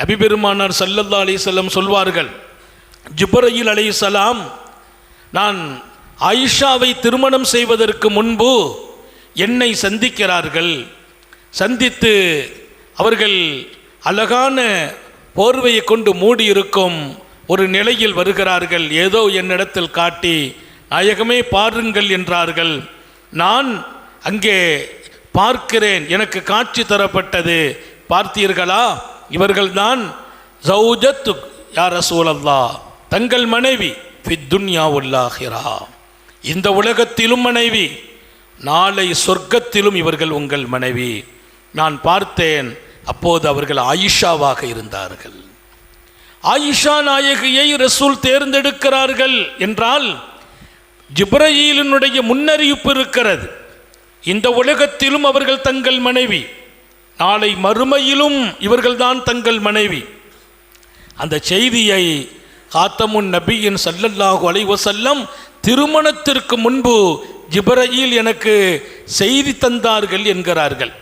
நபிபெருமானார் சல்லல்லா அலிசல்லம் சொல்வார்கள் ஜிப்ரயில் அலைஹிஸ்ஸலாம் நான் ஆயிஷாவை திருமணம் செய்வதற்கு முன்பு என்னை சந்திக்கிறார்கள். சந்தித்து அவர்கள் அழகான போர்வையை கொண்டு மூடியிருக்கும் ஒரு நிலையில் வருகிறார்கள். ஏதோ என்னிடத்தில் காட்டி நாயகமே பாருங்கள் என்றார்கள். நான் அங்கே பார்க்கிறேன். எனக்கு காட்சி தரப்பட்டது. பார்த்தீர்களா? இவர்கள்தான் ஜௌஜத்து யார் ரசூலல்லா தங்கள் மனைவி ஃபித்துன்யா உல்லாஹிரா இந்த உலகத்திலும் மனைவி நாளை சொர்க்கத்திலும் இவர்கள் உங்கள் மனைவி. நான் பார்த்தேன் அப்போது அவர்கள் ஆயிஷாவாக இருந்தார்கள். ஆயிஷா நாயகியை ரசூல் தேர்ந்தெடுக்கிறார்கள் என்றால் ஜிப்ரயீலினுடைய முன்னறிவிப்பு இருக்கிறது. இந்த உலகத்திலும் அவர்கள் தங்கள் மனைவி நாளை மறுமையிலும் இவர்கள்தான் தங்கள் மனைவி. அந்த செய்தியை காத்தமுன் நபியின் சல்லல்லாஹு அலைவசல்லம் திருமணத்திற்கு முன்பு ஜிபரையில் எனக்கு செய்தி தந்தார்கள் என்கிறார்கள்.